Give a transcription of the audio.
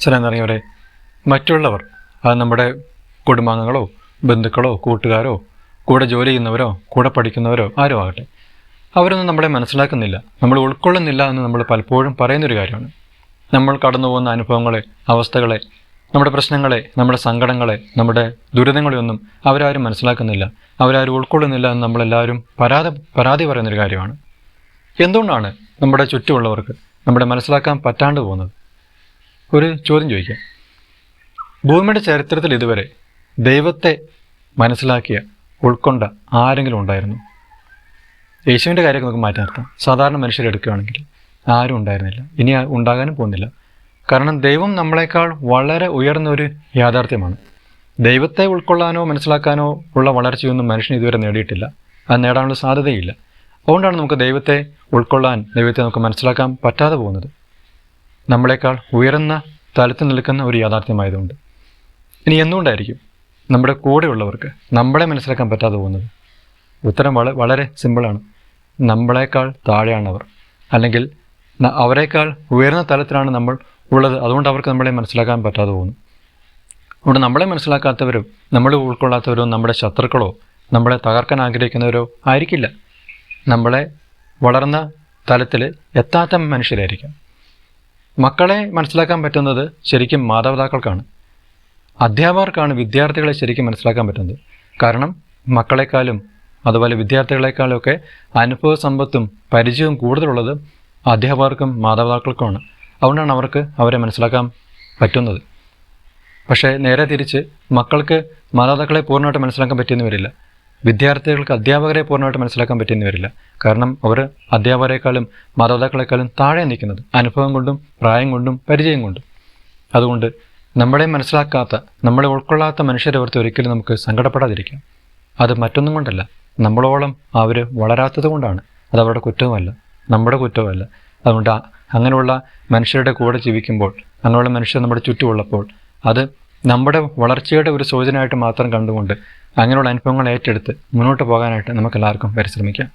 ചില നിറഞ്ഞവരെ മറ്റുള്ളവർ അത് നമ്മുടെ കുടുംബാംഗങ്ങളോ ബന്ധുക്കളോ കൂട്ടുകാരോ കൂടെ ജോലി ചെയ്യുന്നവരോ കൂടെ പഠിക്കുന്നവരോ ആരോ ആകട്ടെ അവരൊന്നും നമ്മളെ മനസ്സിലാക്കുന്നില്ല. നമ്മൾ ഉൾക്കൊള്ളുന്നില്ല എന്ന് നമ്മൾ പലപ്പോഴും പറയുന്നൊരു കാര്യമാണ്. നമ്മൾ കടന്നു പോകുന്ന അനുഭവങ്ങളെ അവസ്ഥകളെ നമ്മുടെ പ്രശ്നങ്ങളെ നമ്മുടെ സങ്കടങ്ങളെ നമ്മുടെ ദുരിതങ്ങളെയൊന്നും അവരാരും മനസ്സിലാക്കുന്നില്ല. അവരാരും ഉൾക്കൊള്ളുന്നില്ല എന്ന് നമ്മളെല്ലാവരും പരാതി പരാതി പറയുന്നൊരു കാര്യമാണ്. എന്തുകൊണ്ടാണ് നമ്മുടെ ചുറ്റുമുള്ളവർക്ക് നമ്മുടെ മനസ്സിലാക്കാൻ പറ്റാണ്ട് പോകുന്നത്? ഒരു ചോദ്യം ചോദിക്കാം. ഭൂമിയുടെ ചരിത്രത്തിൽ ഇതുവരെ ദൈവത്തെ മനസ്സിലാക്കിയ ഉൾക്കൊണ്ട ആരെങ്കിലും ഉണ്ടായിരുന്നു? യേശുവിന്റെ കാര്യമൊക്കെ നമുക്ക് മാറ്റി നിർത്താം. സാധാരണ മനുഷ്യരെടുക്കുകയാണെങ്കിൽ ആരും ഉണ്ടായിരുന്നില്ല. ഇനി ഉണ്ടാകാനും പോകുന്നില്ല. കാരണം ദൈവം നമ്മളെക്കാൾ വളരെ ഉയർന്ന ഒരു യാഥാർത്ഥ്യമാണ്. ദൈവത്തെ ഉൾക്കൊള്ളാനോ മനസ്സിലാക്കാനോ ഉള്ള വളർച്ചയൊന്നും മനുഷ്യൻ ഇതുവരെ നേടിയിട്ടില്ല. അത് നേടാനുള്ള സാധ്യതയില്ല. അതുകൊണ്ടാണ് നമുക്ക് ദൈവത്തെ ഉൾക്കൊള്ളാൻ ദൈവത്തെ നമുക്ക് മനസ്സിലാക്കാൻ പറ്റാതെ പോകുന്നത്. നമ്മളെക്കാൾ ഉയർന്ന തലത്തിൽ നിൽക്കുന്ന ഒരു യാഥാർത്ഥ്യമായതുകൊണ്ട്. ഇനി എന്തുകൊണ്ടായിരിക്കും നമ്മുടെ കൂടെയുള്ളവർക്ക് നമ്മളെ മനസ്സിലാക്കാൻ പറ്റാതെ പോകുന്നത്? ഉത്തരം വള വളരെ സിമ്പിളാണ്. നമ്മളെക്കാൾ താഴെയാണവർ. അല്ലെങ്കിൽ അവരെക്കാൾ ഉയർന്ന തലത്തിലാണ് നമ്മൾ ഉള്ളത്. അതുകൊണ്ട് അവർക്ക് നമ്മളെ മനസ്സിലാക്കാൻ പറ്റാതെ പോകുന്നു. അതുകൊണ്ട് നമ്മളെ മനസ്സിലാക്കാത്തവരും നമ്മളെ ഉൾക്കൊള്ളാത്തവരോ നമ്മുടെ ശത്രുക്കളോ നമ്മളെ തകർക്കാൻ ആഗ്രഹിക്കുന്നവരോ ആയിരിക്കില്ല. നമ്മളെ വളർന്ന തലത്തിൽ എത്താത്ത മനുഷ്യരായിരിക്കാം. മക്കളെ മനസ്സിലാക്കാൻ പറ്റുന്നത് ശരിക്കും മാതാപിതാക്കൾക്കാണ്. അധ്യാപകർക്കാണ് വിദ്യാർത്ഥികളെ ശരിക്കും മനസ്സിലാക്കാൻ പറ്റുന്നത്. കാരണം മക്കളെക്കാളും അതുപോലെ വിദ്യാർത്ഥികളെക്കാളും ഒക്കെ അനുഭവ സമ്പത്തും പരിചയവും കൂടുതലുള്ളത് അധ്യാപകർക്കും മാതാപിതാക്കൾക്കുമാണ്. അതുകൊണ്ടാണ് അവർക്ക് അവരെ മനസ്സിലാക്കാൻ പറ്റുന്നത്. പക്ഷേ നേരെ തിരിച്ച് മക്കൾക്ക് മാതാപിതാക്കളെ പൂർണമായിട്ട് മനസ്സിലാക്കാൻ പറ്റിയെന്ന് വരില്ല. വിദ്യാർത്ഥികൾക്ക് അധ്യാപകരെ പൂർണമായിട്ട് മനസ്സിലാക്കാൻ പറ്റിയെന്ന് വരില്ല. കാരണം അവർ അധ്യാപകരെക്കാളും മാതാപിതാക്കളെക്കാളും താഴെ നിൽക്കുന്നത് അനുഭവം കൊണ്ടും പ്രായം കൊണ്ടും പരിചയം കൊണ്ടും. അതുകൊണ്ട് നമ്മളെ മനസ്സിലാക്കാത്ത നമ്മളെ ഉൾക്കൊള്ളാത്ത മനുഷ്യരെ ഓർത്ത് ഒരിക്കലും നമുക്ക് സങ്കടപ്പെടാതിരിക്കാം. അത് മറ്റൊന്നും കൊണ്ടല്ല. നമ്മളോളം അവർ വളരാത്തത് കൊണ്ടാണ്. അത് അവരുടെ കുറ്റവുമല്ല. നമ്മുടെ കുറ്റവുമല്ല. അതുകൊണ്ട് അങ്ങനെയുള്ള മനുഷ്യരുടെ കൂടെ ജീവിക്കുമ്പോൾ അങ്ങനെയുള്ള മനുഷ്യർ നമ്മുടെ ചുറ്റുമുള്ളപ്പോൾ അത് നമ്മുടെ വളർച്ചയുടെ ഒരു സൂചനയായിട്ട് മാത്രം കണ്ടുകൊണ്ട് അങ്ങനെയുള്ള അനുഭവങ്ങൾ ഏറ്റെടുത്ത് മുന്നോട്ട് പോകാനായിട്ട് നമുക്ക് എല്ലാവർക്കും പരിശ്രമിക്കാം.